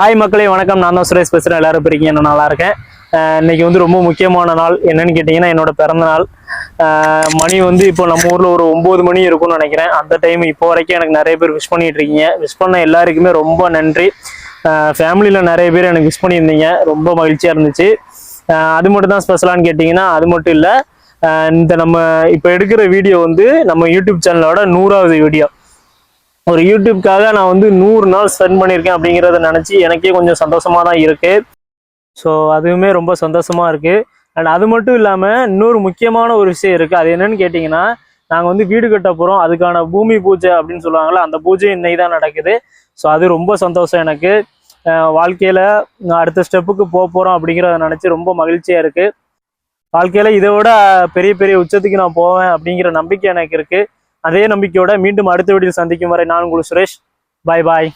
Hi மக்களே வணக்கம். நான் தான் சுரேஷ் பேசுகிறேன் எல்லாரும் இருக்கீங்க? நான் நல்லா இருக்கேன். இன்னைக்கு வந்து ரொம்ப முக்கியமான நாள். என்னன்னு கேட்டிங்கன்னா என்னோட பிறந்த நாள். மணி வந்து இப்போ நம்ம ஊரில் ஒரு ஒம்பது மணி இருக்கும்னு நினைக்கிறேன். அந்த டைம் இப்போ வரைக்கும் எனக்கு நிறைய பேர் விஷ் பண்ணிட்டு இருக்கீங்க. விஷ் பண்ண எல்லாருக்குமே ரொம்ப நன்றி. ஃபேமிலியில் நிறைய பேர் எனக்கு விஷ் பண்ணியிருந்தீங்க. ரொம்ப மகிழ்ச்சியாக இருந்துச்சு. அது மட்டும் தான் ஸ்பெஷலான்னு கேட்டிங்கன்னா அது மட்டும் இல்லை. இந்த நம்ம இப்போ எடுக்கிற வீடியோ வந்து நம்ம யூடியூப் சேனலோட நூறாவது வீடியோ ஒரு யூடியூப்காக நான் வந்து நூறு நாள் ஸ்பெண்ட் பண்ணியிருக்கேன் அப்படிங்கிறத நினச்சி எனக்கே கொஞ்சம் சந்தோஷமாக தான் இருக்குது ஸோ அதுவுமே ரொம்ப சந்தோஷமாக இருக்குது அண்ட் அது மட்டும் இல்லாமல் இன்னொரு முக்கியமான ஒரு விஷயம் இருக்குது அது என்னன்னு கேட்டிங்கன்னா நாங்கள் வந்து வீடு கட்ட போகிறோம் அதுக்கான பூமி பூஜை அப்படின்னு சொல்லுவாங்களே அந்த பூஜை இன்னைக்கு தான் நடக்குது. ஸோ அது ரொம்ப சந்தோஷம் எனக்கு. வாழ்க்கையில் நான் அடுத்த ஸ்டெப்புக்கு போக போகிறோம் அப்படிங்கிறத நினச்சி ரொம்ப மகிழ்ச்சியாக இருக்குது வாழ்க்கையில் இதை விட பெரிய பெரிய உச்சத்துக்கு நான் போவேன் அப்படிங்கிற நம்பிக்கை எனக்கு இருக்குது அதே நம்பிக்கையோட மீண்டும் அடுத்த வீடியோ சந்திக்கும் வரை நான் உங்களுக்கு சுரேஷ். பாய் பாய்